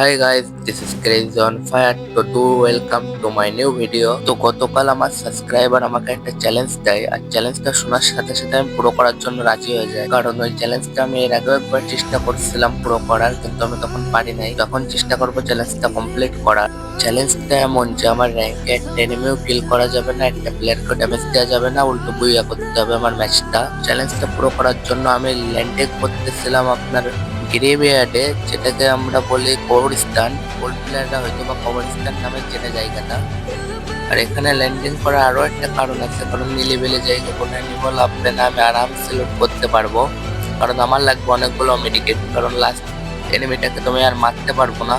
Hi guys this is crazy on fire তো to welcome to my new video তো গতকাল আমার subscriber আমাকে একটা চ্যালেঞ্জ দেয়। আর চ্যালেঞ্জটা শোনার সাথে সাথে আমি পুরো করার জন্য রাজি হয়ে যাই। কারণ ওই চ্যালেঞ্জটা আমি এর আগেও একবার চেষ্টা করছিলাম পুরো করার, কিন্তু আমি তখন পারি নাই। তখন চেষ্টা করব চ্যালেঞ্জটা কমপ্লিট করার। চ্যালেঞ্জটা এমন যে আমার র্যাঙ্কে একটা এনিমিও কিল করা যাবে না, একটা প্লেয়ারকে ড্যামেজ দেওয়া যাবে না, উল্টো বুইয়া করতে হবে আমার ম্যাচটা চ্যালেঞ্জটা পুরো করার জন্য আমি ল্যান্ডে করতেছিলাম আপনার গ্রেভিয়ার্ডে, যেটাকে আমরা বলি কবরস্থান স্থান প্লেয়াররা হয়তো বা কবরস্থান নামে যেটা জায়গাটা। আর এখানে ল্যান্ডিং করার আরও একটা কারণ আছে, কারণ নিলিবেলে জায়গা, কোনো অ্যানিমাল আপনি না, আমি আরামসে লুট করতে পারব। কারণ আমার লাগবে অনেকগুলো মেডিকেট কারণ লাস্ট এনিমিটাকে তুমি আর মারতে পারব না।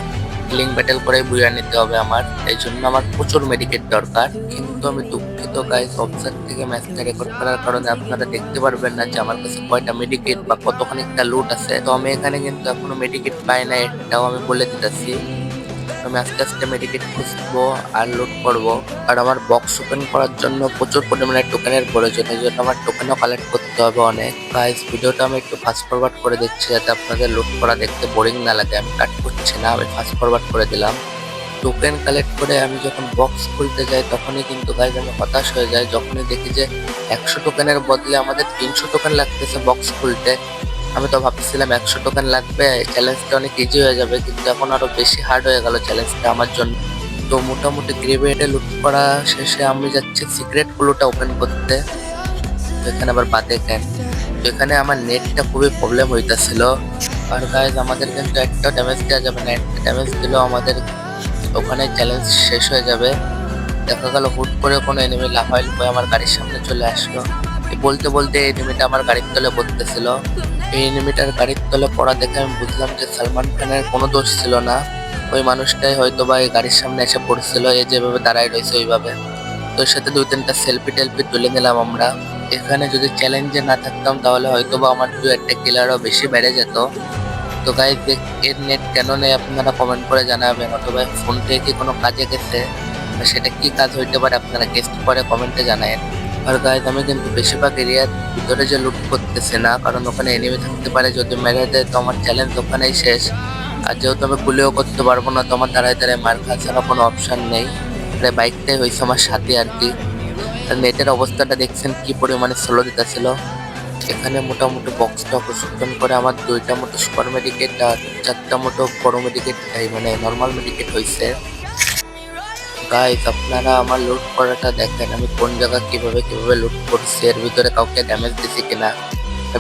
কিলিং ব্যাটেল করে বুয়া নিতে হবে আমার। এই জন্য আমার প্রচুর মেডিকেট দরকার। কিন্তু আমি দুঃখিত গাইস অবসার থেকে ম্যাচটা রেকর্ড করার কারণে আপনারা দেখতে পারবেন না যে আমার কাছে কয়টা মেডিকেট বা কতখানিকটা লুট আছে। তো আমি এখানে কিন্তু এখনও মেডিকেট পাই না এটাও আমি বলে দিতেছি। আমি আস্তে আস্তে মেডিকেট খুঁজবো আর লোড করব। আর আমার বক্স ওপেন করার জন্য প্রচুর পরিমাণে টোকেনের প্রয়োজন, এই জন্য আমার টোকেনও কালেক্ট করতে হবে অনেক। গাইস ভিডিওটা আমি একটু ফাস্ট ফরওয়ার্ড করে দিচ্ছি যাতে আপনাদের লুট করা দেখতে বোরিং না লাগে। আমি কাট করছি না, আমি ফাস্ট ফরওয়ার্ড করে দিলাম। টোকেন কালেক্ট করে আমি যখন বক্স খুলতে যাই, তখনই কিন্তু গাইজ আমি হতাশ হয়ে যাই। যখনই দেখি যে একশো টোকেনের বদলে আমাদের তিনশো টোকেন লাগতেছে বক্স খুলতে আমি তো ভাবছিলাম একশো টোকেন লাগবে চ্যালেঞ্জটা অনেক ইজি হয়ে যাবে, কিন্তু এখন আরও বেশি হার্ড হয়ে গেল চ্যালেঞ্জটা আমার জন্য। তো মোটামুটি গ্রেভিয়েটে লুট করা শেষে আমি যাচ্ছি সিক্রেট গুলোটা ওপেন করতে। এখানে আবার বাদে তো এখানে আমার নেটটা খুবই প্রবলেম হইতাছিল। আর গাইজ আমাদের কিন্তু একটা ড্যামেজ দেওয়া যাবে না একটা ড্যামেজ দিলেও আমাদের ওখানে চ্যালেঞ্জ শেষ হয়ে যাবে। দেখা গেল হুট করে কোনো এনিমি লাফাইল হয়ে আমার গাড়ির সামনে চলে আসলো। বলতে বলতে এনিমিটা আমার গাড়ির তলে পড়তেছিল এই এনিমিটার গাড়ির তলে পড়া দেখে আমি বুঝলাম যে সালমান খানের কোনো দোষ ছিল না। ওই মানুষটাই হয়তো বা এই গাড়ির সামনে এসে পড়ছিল, এ যেভাবে দাঁড়ায় রয়েছে ওইভাবে। তো এর সাথে দুই তিনটা সেলফি টেলফি তুলে নিলাম আমরা। এখানে যদি চ্যালেঞ্জে না থাকতাম, তাহলে হয়তো বা আমার দু একটা কিলারও বেশি বেড়ে যেত। তো গাইজ এর নেট কেন নেই আপনারা কমেন্ট করে জানাবেন, অথবা ফোন থেকে কোনো কাজে গেছে? সেটা কি কাজ হইতে পারে আপনারা গেস্ট করে কমেন্টে জানায়েন। আর গাইজ আমি কিন্তু বেশিরভাগ এরিয়ার ভিতরে যে লুট করতেছে না, কারণ ওখানে এনিমি থাকতে পারে। যদি মেরে দেয় তো আমার চ্যালেঞ্জ ওখানেই শেষ। আর যেহেতু আমি গুলিও করতে পারব না, তো আমার দাঁড়ায় দাঁড়ায় মার খাওয়া ছাড়া কোনো অপশান নেই। তাই বাইকটাই হয়েছে আমার সাথে আর কি। নেটের অবস্থাটা দেখছেন কি পরিমাণে স্লো দিতেছিল। এখানে মোটামুটি বক্সটা ওপেন করে আমার দুইটা মতো সুপার মেডিকেট আর চারটা মতো বড় মেডিকেট মানে নর্মাল মেডিকেট হয়েছে গাইস আপনারা আমার লুট করাটা দেখেন, আমি কোন জায়গা কীভাবে কীভাবে লুট করছি, এর ভিতরে কাউকে ড্যামেজ দিছি কিনা।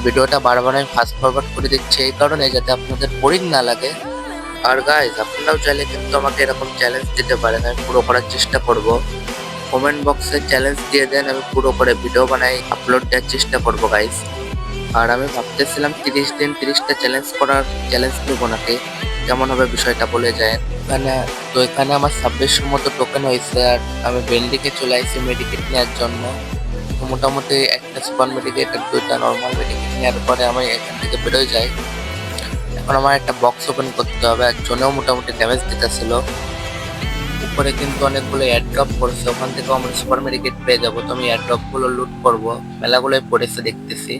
ভিডিওটা বারবার আমি ফাস্ট ফরওয়ার্ড করে দিচ্ছি, এই কারণে যাতে আপনাদের বোরিং না লাগে। আর গাইস আপনারাও চাইলে কিন্তু আমাকে এরকম চ্যালেঞ্জ দিতে পারেন, আমি পুরো করার চেষ্টা করব। কমেন্ট বক্সে চ্যালেঞ্জ দিয়ে দেন, আমি পুরো করে ভিডিও বানাই আপলোড দেওয়ার চেষ্টা করব গাইস আর আমি ভাবতেছিলাম তিরিশ দিন তিরিশটা চ্যালেঞ্জ করার চ্যালেঞ্জ নেব নাকি? কেমন হবে বিষয়টা বলে যায় এখানে তো এখানে আমার ছাব্বিশশো মতো টোকেন হয়েছে আর আমি বেন্ডিকে চলে আসছি মেডিকেট নেওয়ার জন্য। তো মোটামুটি একটা সুপার মেডিকেট আর দুইটা নর্মাল মেডিকেট নেওয়ার পরে আমি এখান থেকে বেরোয় যাই। এখন আমার একটা বক্স ওপেন করতে হবে আর মোটামুটি ড্যামেজ দিতেছিল। উপরে কিন্তু অনেকগুলো এয়ারড্রপ পড়েছে, ওখান থেকেও আমরা সুপার মেডিকেট পেয়ে যাব। তো আমি এয়ারড্রপগুলো লুট করব, মেলাগুলোই পড়েছে দেখতেছি।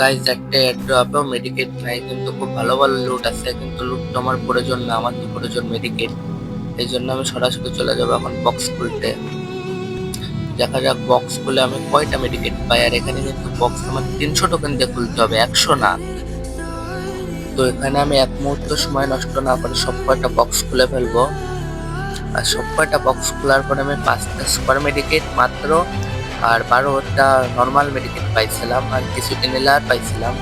গাইজ একটা এয়ারড্রপেও মেডিকেট নাই, কিন্তু খুব ভালো ভালো লুট আছে, কিন্তু লুট তো আমার প্রয়োজন না, আমার তো প্রয়োজন মেডিকেট এই জন্য আমি সরাসরি চলে যাব এখন বক্স খুলতে দেখা যাক বক্স খুলে আমি কয়টা মেডিকেট পাই, আর এখানে কিন্তু বক্স আমার তিনশো টোকেন দিয়ে খুলতে হবে, একশো না। তো এখানে আমি এক মুহূর্ত সময় নষ্ট না করে সব কয়টা বক্স খুলে ফেলব। আর সব কয়টা বক্স খোলার পরে আমি পাঁচটা সুপার মেডিকেট মাত্র আর বারোটা নর্মাল মেডিকেল পাইছিলাম আর কিছু ইনহেলার পাইছিলাম।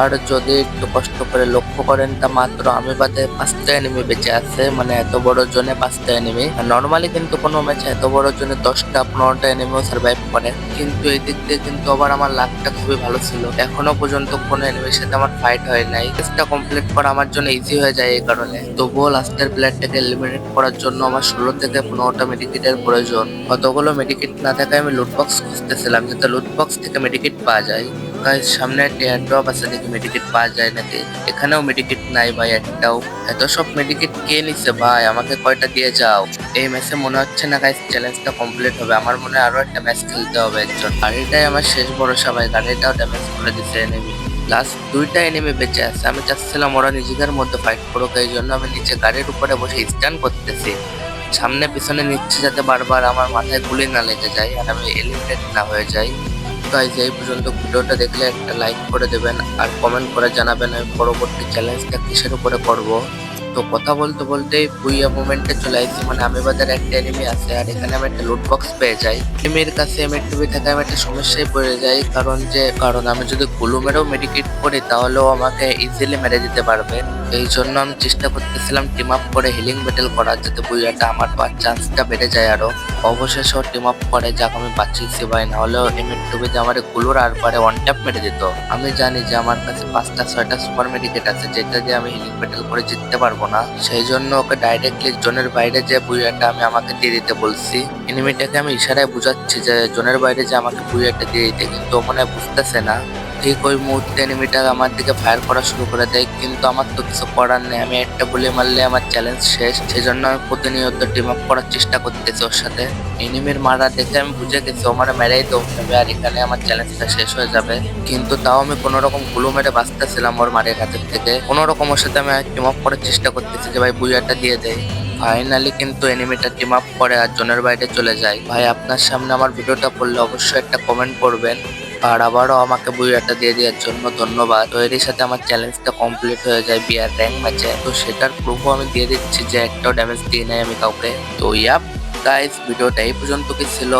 আর যদি একটু কষ্ট করে লক্ষ্য করেন, তা মাত্র আমি বাদে পাঁচটা এনিমি বেঁচে আছে। মানে এত বড় জনে পাঁচটা এনিমি নর্মালি কিন্তু কোনো ম্যাচে এত বড় জোনে দশটা, পনেরোটা এনিমিও সার্ভাইভ করে। কিন্তু এই দিক দিয়ে কিন্তু আবার আমার লাকটা খুবই ভালো ছিল। এখনও পর্যন্ত কোনো এনিমির সাথে আমার ফাইট হয় নাই। টেস্টটা কমপ্লিট করা আমার জন্য ইজি হয়ে যায় এই কারণে। তবুও লাস্টের প্লেয়ারটাকে এলিমিনেট করার জন্য আমার ষোলো থেকে পনেরোটা মেডিকেটের প্রয়োজন। কতগুলো মেডিকেট না থাকায় আমি লুটবক্স খুঁজতেছিলাম, যাতে লুটবক্স থেকে মেডিকেট পাওয়া যায়। গাইস সামনে একটা এয়ার ড্রপ আছে, দেখি মেডিকেট পাওয়া যায় নাকি? এখানেও মেডিকেট নাই ভাই একটাও। এত সব মেডিকেট কে নিছে ভাই? আমাকে কয়টা দিয়ে যাও? এই ম্যাচে মনে হচ্ছে না গাইস চ্যালেঞ্জটা কমপ্লিট হবে। আমার মনে হয় আরও একটা ম্যাচ খেলতে হবে একজন। গাড়িটাই আমার শেষ ভরসা ভাই, গাড়িটাও ড্যামেজ করে দিছে এনেমি লাস্ট দুইটা এনিমি বেঁচে আছে। আমি চাচ্ছিলাম ওরা নিজেদের মধ্যে ফাইট করুক, এই জন্য আমি নিচে গাড়ির উপরে বসে স্ট্যান্ড করতেছি। সামনে পিছনে নিচ্ছে যাতে বারবার আমার মাথায় গুলি না লেগে যায় আর আমি এলিমিনেট না হয়ে যাই। গাইজ এই পর্যন্ত ভিডিওটা দেখলে একটা লাইক করে দেবেন আর কমেন্ট করে জানাবেন আমি পরবর্তী চ্যালেঞ্জটা কিসের উপরে করব। তো কথা বলতে বলতে বুইয়া মুভমেন্টে চলে আসছি মানে আমি বাজার একটা এনিমি আছে আর এখানে আমি একটা লুট বক্স পেয়ে যাই। এনিমির কাছে এম টিভি থেকে আমি একটা সমস্যায় পড়ে যাই। কারণ যে, কারণ আমি যদি গুলো মেরেও মেডিকেট করি, তাহলেও আমাকে ইজিলি মেরে দিতে পারবে। এই জন্য আমি চেষ্টা করতেছিলাম টিম আপ করে হিলিং ব্যাটেল করার, যাতে বুইয়াটা আমার পাওয়ার চান্সটা বেড়ে যায় আরও অবশেষে টিম আপ করে, যাক আমি বাঁচিয়েছি ভাই। না হলেও এম টিভিতে আমারগুলোর আর পারে ওয়ান ট্যাপ মেরে দিত। আমি জানি যে আমার কাছে পাঁচটা, ছয়টা সুপার মেডিকেট আছে, যেটা দিয়ে আমি হিলিং ব্যাটেল করে জিততে পারব। না। সেই জন্য ওকে ডাইরেক্টলি জোনের বাইরে যে বুয়াটা আমি আমাকে দিয়ে দিতে বলছি এনিমিটাকে আমি ইশারায় বুঝাচ্ছি যে জোনের বাইরে যে আমাকে বুয়াটা দিয়ে দিতে, কিন্তু মনে বুঝতেছে না। ঠিক ওই মুহূর্তে এনিমিটা আমার দিকে ফায়ার করা শুরু করে দেয়, কিন্তু আমার তো কিছু করার নেই। আমি একটা গুলি মারলে আমার চ্যালেঞ্জ শেষ। সেজন্য আমি প্রতিনিয়ত টিম আপ করার চেষ্টা করতেছি ওর সাথে। এনিমির মারা দেখে আমি বুঝে গেছি মানে মেরেই দৌড় নেবে আর এখানে আমার চ্যালেঞ্জটা শেষ হয়ে যাবে। কিন্তু তাও আমি কোনো রকমগুলো মেরে বাঁচতেছিলাম ওর মারের হাতের থেকে। কোনো রকম ওর সাথে আমি টিম আপ করার চেষ্টা করতেছি যে ভাই বুইয়াটা দিয়ে দেয়। ফাইনালি কিন্তু এনিমিটা টিম আপ করে আর জোনের বাইরে চলে যায়। ভাই, আপনার সামনে আমার ভিডিওটা পড়লে অবশ্যই একটা কমেন্ট করবেন। আর আবারও আমাকে বুইয়াটা দিয়ে দেওয়ার জন্য ধন্যবাদ। তো এরই সাথে আমার চ্যালেঞ্জটা কমপ্লিট হয়ে যায় বিয়ার র্যাঙ্ক ম্যাচে তো সেটার প্রুফও আমি দিয়ে দিচ্ছি যে একটাও ড্যামেজ দিয়ে নেয় আমি কাউকে। তো ইয়াপ গাইস ভিডিওটা এই পর্যন্ত কি ছিল।